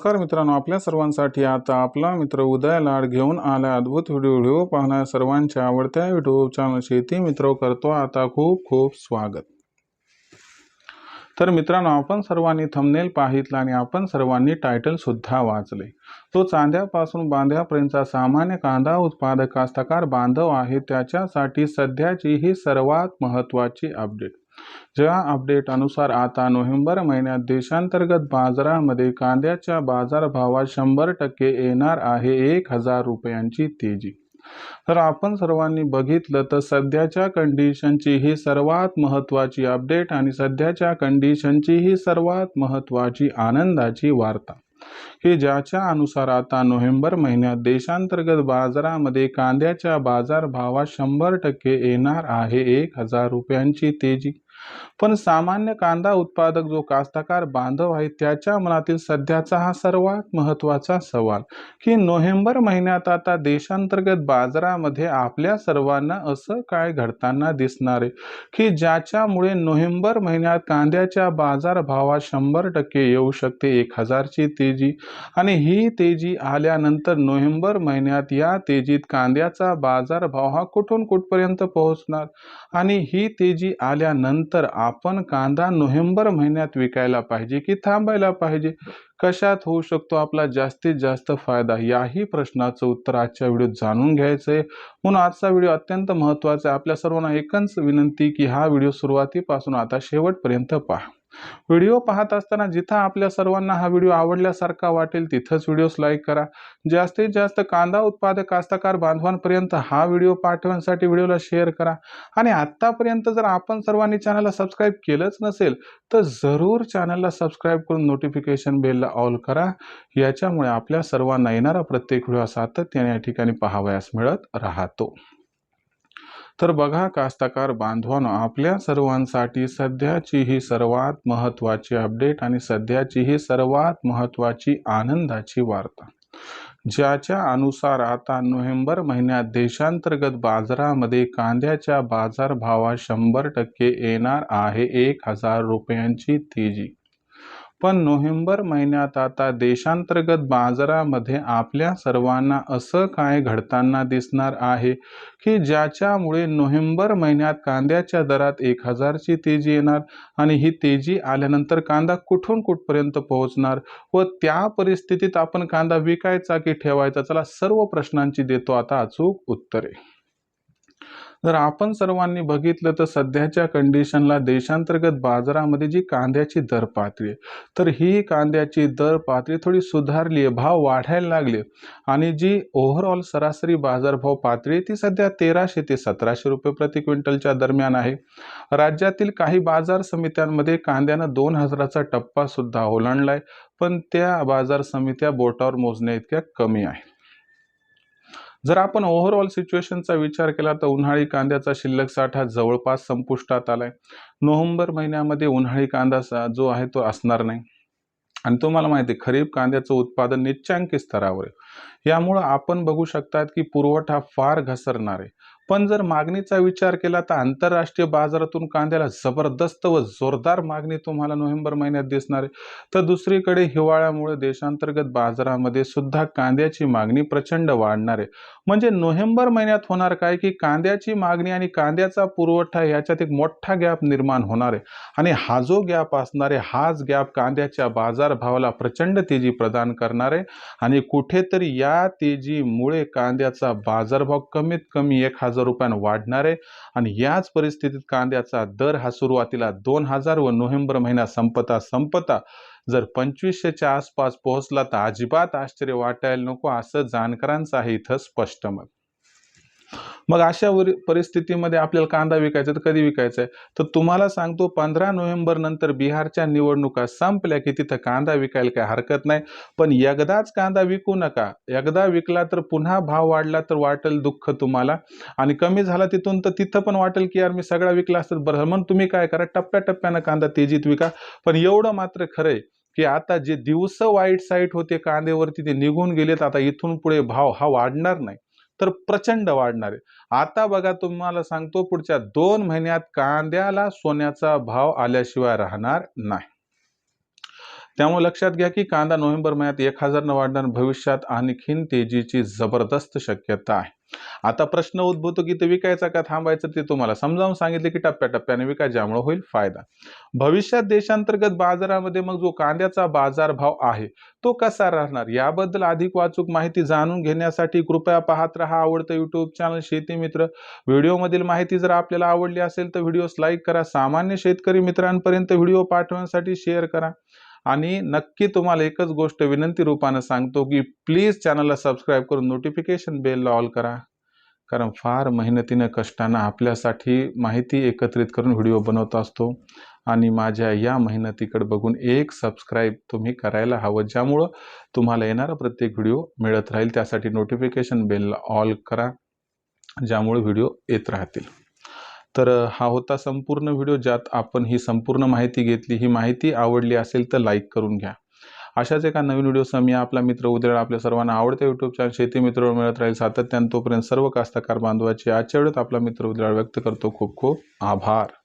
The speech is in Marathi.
नमस्कार मित्रांनो आपल्या सर्वांसाठी आता आपला मित्र उदय लाड घेऊन आला अद्भुत व्हिडिओ व्हिडिओ पाहणाऱ्या सर्वांच्या आवडत्या युट्यूब चॅनल शेती मित्र करतो आता खूप खूप स्वागत. तर मित्रांनो आपण सर्वांनी थंबनेल पाहितला आणि आपण सर्वांनी टायटल सुद्धा वाचले. तो चांद्यापासून बांध्यापर्यंतचा सामान्य कांदा उत्पादक कास्तकार बांधव आहे. त्याच्यासाठी सध्याची ही सर्वात महत्त्वाची अपडेट ज्या अपडेट अनुसार आता नोव्हेंबर महिन्यात देशांतर्गत बाजारामध्ये कांद्याच्या बाजारभावात शंभर टक्के येणार आहे एक हजार रुपयांची तेजी. तर आपण सर्वांनी बघितलं तर सध्याच्या कंडिशनची ही सर्वात महत्त्वाची अपडेट आणि सध्याच्या कंडिशनची ही सर्वात महत्त्वाची आनंदाची वार्ता. की ज्याच्या अनुसार आता नोव्हेंबर महिन्यात देशांतर्गत बाजारामध्ये कांद्याच्या बाजारभावात शंभर टक्के येणार आहे. एक हजार रुपयांची तेजी पण सामान्य कांदा उत्पादक जो कास्तकार बांधव आहे त्याच्या मनातील सध्याचा हा सर्वात महत्त्वाचा सवाल की नोव्हेंबर महिन्यात आता देशांतर्गत बाजारामध्ये आपल्या सर्वांना असं काय घडताना दिसणार आहे? की ज्याच्यामुळे नोव्हेंबर महिन्यात कांद्याच्या बाजारभावात शंभर टक्के येऊ शकते एक हजारची तेजी आणि ही तेजी आल्यानंतर नोव्हेंबर महिन्यात या तेजीत कांद्याचा बाजारभाव हा कुठून कुठपर्यंत पोहोचणार? आणि ही तेजी आल्यानंतर आपण कांदा नोव्हेंबर महिन्यात विकायला पाहिजे की थांबायला पाहिजे? कशात होऊ शकतो आपला जास्तीत जास्त फायदा? याही प्रश्नाचं उत्तर आजच्या व्हिडिओत जाणून घ्यायचं आहे म्हणून आजचा व्हिडिओ अत्यंत महत्त्वाचा आहे. आपल्या सर्वांना एकच विनंती की हा व्हिडिओ सुरुवातीपासून आता शेवटपर्यंत पहा. व्हिडिओ पाहत असताना जिथं आपल्या सर्वांना हा व्हिडिओ आवडल्यासारखा वाटेल तिथंच व्हिडिओस लाईक करा. जास्तीत जास्त कांदा उत्पादक कास्तकार बांधवांपर्यंत हा व्हिडिओ पाठवण्यासाठी व्हिडिओला शेअर करा. आणि आत्तापर्यंत जर आपण सर्वांनी चॅनलला सबस्क्राईब केलंच नसेल तर जरूर चॅनलला सबस्क्राईब करून नोटिफिकेशन बेलला ऑल करा. याच्यामुळे आपल्या सर्वांना येणारा प्रत्येक व्हिडिओ सातत्याने या ठिकाणी पाहावयास मिळत राहतो. तर बघा कास्तकार बांधवांनो आपल्या सर्वांसाठी सध्याची ही सर्वात महत्त्वाची अपडेट आणि सध्याची ही सर्वात महत्त्वाची आनंदाची वार्ता. ज्याच्या अनुसार आता नोव्हेंबर महिन्यात देशांतर्गत बाजारामध्ये कांद्याच्या बाजारभावात शंभर टक्के येणार आहे एक हजार रुपयांची तेजी. पण नोव्हेंबर महिन्यात आता देशांतर्गत बाजारामध्ये आपल्या सर्वांना असं काय घडताना दिसणार आहे की ज्याच्यामुळे नोव्हेंबर महिन्यात कांद्याच्या दरात एक हजारची तेजी येणार आणि ही तेजी आल्यानंतर कांदा कुठून कुठपर्यंत पोहोचणार व त्या परिस्थितीत आपण कांदा विकायचा की ठेवायचा? चला सर्व प्रश्नांची देतो. आता अचूक उत्तरे. जर आपण सर्वांनी बघितलं तर सध्याच्या कंडिशनला देशांतर्गत बाजारामध्ये जी कांद्याची दर पातळी आहे तर ही कांद्याची दर पातळी थोडी सुधारली आहे भाव वाढायला लागले. आणि जी ओव्हरऑल सरासरी बाजारभाव पातळी ती सध्या तेराशे ते सतराशे रुपये प्रति क्विंटलच्या दरम्यान आहे. राज्यातील काही बाजार समित्यांमध्ये कांद्यानं दोन हजाराचा टप्पा सुद्धा ओलांडलाय पण त्या बाजार समित्या बोटावर मोजण्या इतक्या कमी आहेत. जर आपण ओव्हरऑल सिच्युएशनचा विचार केला तर उन्हाळी कांद्याचा शिल्लक साठा जवळपास संपुष्टात आलाय. नोव्हेंबर महिन्यामध्ये उन्हाळी कांदा जो आहे तो असणार नाही. आणि तुम्हाला माहिती आहे खरीप कांद्याचं उत्पादन निच्चांकी स्तरावर आहे. यामुळं आपण बघू शकतात की पुरवठा फार घसरणार आहे. पण जर मागणीचा विचार केला तर आंतरराष्ट्रीय बाजारातून कांद्याला जबरदस्त व जोरदार मागणी तुम्हाला नोव्हेंबर महिन्यात दिसणार आहे. तर दुसरीकडे हिवाळ्यामुळे देशांतर्गत बाजारामध्ये सुद्धा कांद्याची मागणी प्रचंड वाढणार आहे. म्हणजे नोव्हेंबर महिन्यात होणार काय की कांद्याची मागणी आणि कांद्याचा पुरवठा याच्यात एक मोठा गॅप निर्माण होणार आहे. आणि हा जो गॅप असणार आहे हाच गॅप कांद्याच्या बाजारभावाला प्रचंड तेजी प्रदान करणार आहे. आणि कुठेतरी या तेजीमुळे कांद्याचा बाजारभाव कमीत कमी एक हजार रुपयानं वाढणार आहे. आणि याच परिस्थितीत कांद्याचा दर हा सुरुवातीला दोन हजार व नोव्हेंबर महिना संपता संपता जर पंचवीसशेच्या आसपास पोहोचला तर अजिबात आश्चर्य वाटायला नको असं जाणकारांचं आहे इथं स्पष्ट मत. मग अशा परिस्थितीमध्ये आपल्याला कांदा विकायचा तर कधी विकायचा आहे? तर तुम्हाला सांगतो पंधरा नोव्हेंबर नंतर बिहारच्या निवडणुका संपल्या की तिथं कांदा विकायला काही हरकत नाही. पण एकदाच कांदा विकू नका. एकदा विकला तर पुन्हा भाव वाढला तर वाटेल दुःख तुम्हाला. आणि कमी झाला तिथून तर तिथं पण वाटेल की यार मी सगळा विकला असतं बरं. म्हणून तुम्ही काय करा? टप्प्याटप्प्यानं कांदा तेजीत विका. पण एवढं मात्र खरंय की आता जे दिवस वाईट साईट होते कांद्यावरती ते निघून गेलेत आता इथून पुढे भाव हा वाढणार नाही. तर प्रचंड वाढणार. आहे आता बघा तुम्हाला सांगतो पुढच्या दोन महिन्यात कांद्याला सोन्याचा भाव आल्याशिवाय राहणार नाही. त्यामुळे लक्षात घ्या की कांदा नोव्हेंबर महिन्यात एक हजारनं वाढणार भविष्यात आणखीन तेजीची जबरदस्त शक्यता आहे. आता प्रश्न उद्भवतो की ते विकायचा का थांबायचं ते तुम्हाला समजावून सांगितले की टप्प्याटप्प्याने विका ज्यामुळे होईल फायदा. भविष्यात देशांतर्गत बाजारामध्ये मग जो कांद्याचा बाजारभाव आहे तो कसा राहणार? याबद्दल अधिक वाचूक माहिती जाणून घेण्यासाठी कृपया पाहत रहा आवडतं युट्यूब चॅनल शेती मित्र. व्हिडिओमधील माहिती जर आपल्याला आवडली असेल तर व्हिडिओस लाईक करा. सामान्य शेतकरी मित्रांपर्यंत व्हिडिओ पाठवण्यासाठी शेअर करा. आणि नक्की तुम्हाला एकच गोष्ट विनंती रूपानं सांगतो की प्लीज चॅनलला सबस्क्राईब करून नोटिफिकेशन बेलला ऑल करा. कारण फार मेहनतीनं कष्टानं आपल्यासाठी माहिती एकत्रित करून व्हिडिओ बनवत असतो. आणि माझ्या या मेहनतीकडे बघून एक सबस्क्राईब तुम्ही करायला हवं ज्यामुळं तुम्हाला येणारा प्रत्येक व्हिडिओ मिळत राहील. त्यासाठी नोटिफिकेशन बेलला ऑल करा ज्यामुळे व्हिडिओ येत राहतील. तर हा होता संपूर्ण व्हिडिओ ज्यात आपण ही संपूर्ण माहिती घेतली. ही माहिती आवडली असेल तर लाईक करून घ्या. अशाच एका नवीन व्हिडिओसह मी आपला मित्र उद्या आपल्या सर्वांना आवडत्या युट्यूब चॅनल शेती मित्र मिळत राहील सातत्यानं तोपर्यंत सर्व कास्तकार बांधवाची आजच्या वेळेत आपला मित्र उद्या व्यक्त करतो. खूप खूप आभार.